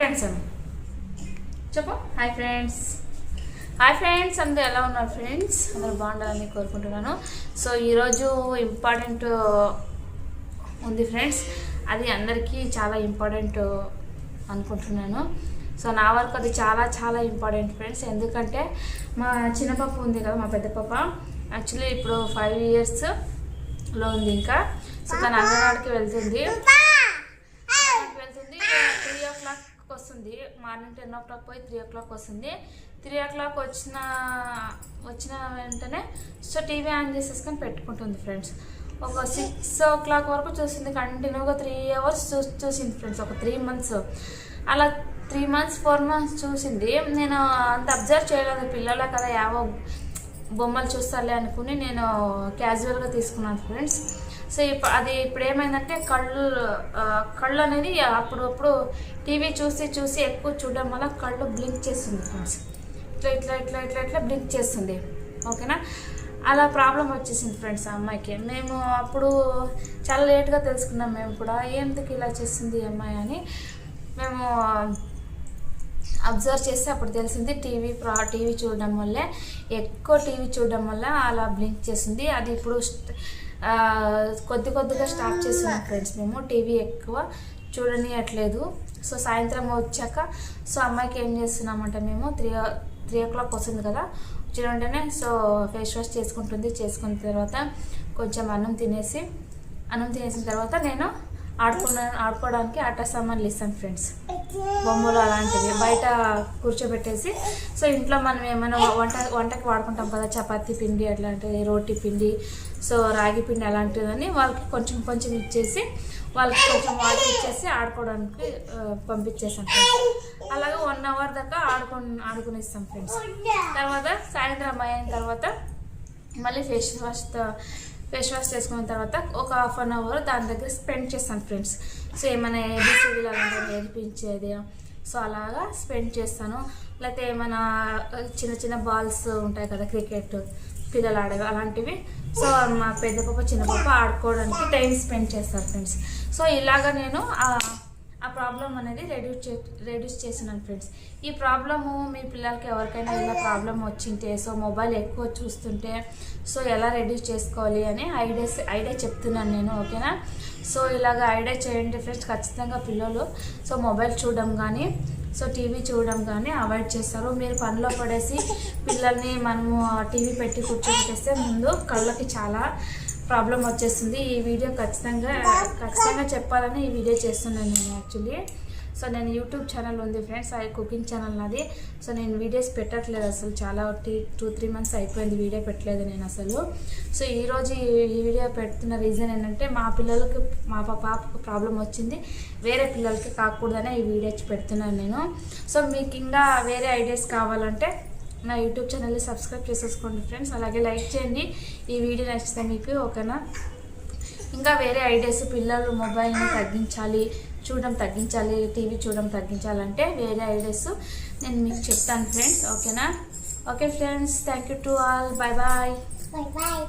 Friends చెప్పు. Hi friends hi friends అందరూ ఎలా ఉన్నారు ఫ్రెండ్స్ అందరూ బాగుండాలని కోరుకుంటున్నాను. సో ఈరోజు ఇంపార్టెంట్ ఉంది ఫ్రెండ్స్ అది అందరికీ చాలా ఇంపార్టెంట్ అనుకుంటున్నాను. సో నా వరకు అది చాలా చాలా ఇంపార్టెంట్ ఫ్రెండ్స్ ఎందుకంటే మా చిన్న పాప ఉంది కదా మా పెద్ద పాప. యాక్చువల్లీ ఇప్పుడు ఫైవ్ ఇయర్స్లో ఉంది ఇంకా. సో తను అంగన్వాడికి వెళ్తుంది అంగన్వాడికి వెళ్తుంది త్రీ ఓ క్లాక్ వస్తుంది. మార్నింగ్ టెన్ ఓ క్లాక్ పోయి త్రీ ఓ క్లాక్ వస్తుంది. త్రీ ఓ క్లాక్ వచ్చిన వచ్చిన వెంటనే సో టీవీ ఆన్ చేసేసుకొని పెట్టుకుంటుంది ఫ్రెండ్స్. ఒక సిక్స్ ఓ క్లాక్ వరకు చూసింది కంటిన్యూగా త్రీ అవర్స్ చూ చూసింది ఫ్రెండ్స్. ఒక త్రీ మంత్స్. అలా త్రీ మంత్స్ ఫోర్ మంత్స్ చూసింది. నేను అంత అబ్జర్వ్ చేయలేదు. పిల్లల కదా యావో బొమ్మలు చూస్తాలే అనుకుని నేను క్యాజువల్గా తీసుకున్నాను ఫ్రెండ్స్. సో ఇప్పుడు అది ఇప్పుడు ఏమైందంటే కళ్ళు కళ్ళు అనేది అప్పుడప్పుడు టీవీ చూసి చూసి ఎక్కువ చూడడం వల్ల కళ్ళు బ్లింక్ చేస్తుంది ఫ్రెండ్స్. ఇట్లా ఇట్లా ఇట్లా ఇట్లా ఇట్లా బ్లింక్ చేస్తుంది. ఓకేనా? అలా ప్రాబ్లం వచ్చేసింది ఫ్రెండ్స్ ఆ అమ్మాయికి. మేము అప్పుడు చాలా లేట్గా తెలుసుకున్నాం మేము కూడా. ఎందుకు ఇలా చేస్తుంది అమ్మాయి? అని మేము అబ్జర్వ్ చేస్తే అప్పుడు తెలిసింది టీవీ ప్రా టీవీ చూడడం వల్లే ఎక్కువ టీవీ చూడడం వల్ల అలా బ్లింక్ చేసింది. అది ఇప్పుడు కొద్ది కొద్దిగా స్టాప్ చేస్తున్నాం ఫ్రెండ్స్ మేము టీవీ ఎక్కువ చూడనియట్లేదు సో సాయంత్రం వచ్చాక సో అమ్మాయికి ఏం చేస్తున్నామంటే మేము త్రీ త్రీ ఓ క్లాక్ వస్తుంది కదా వచ్చిన వెంటనే సో ఫేస్ వాష్ చేసుకుంటుంది. చేసుకున్న తర్వాత కొంచెం అన్నం తినేసి అన్నం తినేసిన తర్వాత నేను ఆడుకున్న ఆడుకోవడానికి ఆట సామాన్లు ఇస్తాను ఫ్రెండ్స్ బొమ్మలు అలాంటివి బయట కూర్చోబెట్టేసి సో ఇంట్లో మనం ఏమైనా వంట వంటకి వాడుకుంటాం కదా చపాతీ పిండి అట్లాంటివి రోటీ పిండి సో రాగి పిండి అలాంటిదని వాళ్ళకి కొంచెం కొంచెం ఇచ్చేసి వాళ్ళకి కొంచెం వాటర్ ఇచ్చేసి ఆడుకోవడానికి పంపించేసాం ఫ్రెండ్స్. అలాగే వన్ అవర్ దాకా ఆడుకొని ఆడుకునిస్తాం ఫ్రెండ్స్. తర్వాత సాయంత్రం అయిన తర్వాత మళ్ళీ ఫేస్ వాష్ ఫేస్ వాష్ చేసుకున్న తర్వాత ఒక హాఫ్ అన్ అవర్ దాని దగ్గర స్పెండ్ చేస్తాను ఫ్రెండ్స్. సో ఏమైనా ఏబిసిడీలు అలాంటివి నేర్పించేది? సో అలాగా స్పెండ్ చేస్తాను. లేకపోతే ఏమైనా చిన్న చిన్న బాల్స్ ఉంటాయి కదా క్రికెట్ పిల్లలు ఆడేవి అలాంటివి. సో మా పెద్ద పాప చిన్న పాప ఆడుకోవడానికి టైం స్పెండ్ చేస్తారు ఫ్రెండ్స్. సో ఇలాగ నేను ఆ- ప్రాబ్లం అనేది రెడ్యూస్ చే రెడ్యూస్ చేసినాను ఫ్రెండ్స్ ఈ ప్రాబ్లము మీ పిల్లలకి ఎవరికైనా ఇలా ప్రాబ్లం వచ్చింటే సో మొబైల్ ఎక్కువ చూస్తుంటే సో ఎలా రెడ్యూస్ చేసుకోవాలి అని ఐడియాస్ ఐడియా చెప్తున్నాను నేను ఓకేనా సో ఇలాగ ఐడియా చేయండి ఫ్రెండ్స్ ఖచ్చితంగా పిల్లలు సో మొబైల్ చూడడం కానీ సో టీవీ చూడడం కానీ అవాయిడ్ చేస్తారు. మీరు పనిలో పడేసి పిల్లల్ని మనము టీవీ పెట్టి కూర్చోబెట్టేస్తే ముందు కళ్ళకి చాలా ప్రాబ్లం వచ్చేస్తుంది ఈ వీడియో ఖచ్చితంగా ఖచ్చితంగా చెప్పాలని ఈ వీడియో చేస్తున్నాను నేను యాక్చువల్లీ. సో నేను యూట్యూబ్ ఛానల్ ఉంది ఫ్రెండ్స్ అది కుకింగ్ ఛానల్ నాది. సో నేను వీడియోస్ పెట్టట్లేదు అసలు. చాలా టీ టూ త్రీ మంత్స్ అయిపోయింది వీడియో పెట్టలేదు నేను అసలు. సో ఈరోజు ఈ ఈ వీడియో పెడుతున్న రీజన్ ఏంటంటే మా పిల్లలకి మా పా- పాపకు ప్రాబ్లం వచ్చింది. వేరే పిల్లలకి కాకూడదనే ఈ వీడియో పెడుతున్నాను నేను. సో మీకు ఇంకా వేరే ఐడియాస్ కావాలంటే నా యూట్యూబ్ ఛానల్ని సబ్స్క్రైబ్ చేసేసుకోండి ఫ్రెండ్స్. అలాగే లైక్ చేయండి. ఈ వీడియో నచ్చితే మీకు ఓకేనా? ఇంకా వేరే ఐడియాస్ పిల్లలు మొబైల్ని తగ్గించాలి చూడడం తగ్గించాలి టీవీ చూడడం తగ్గించాలంటే వేరే ఐడియాస్ నేను మీకు చెప్తాను ఫ్రెండ్స్. ఓకేనా? Okay friends thank you to all. Bye. Bye bye.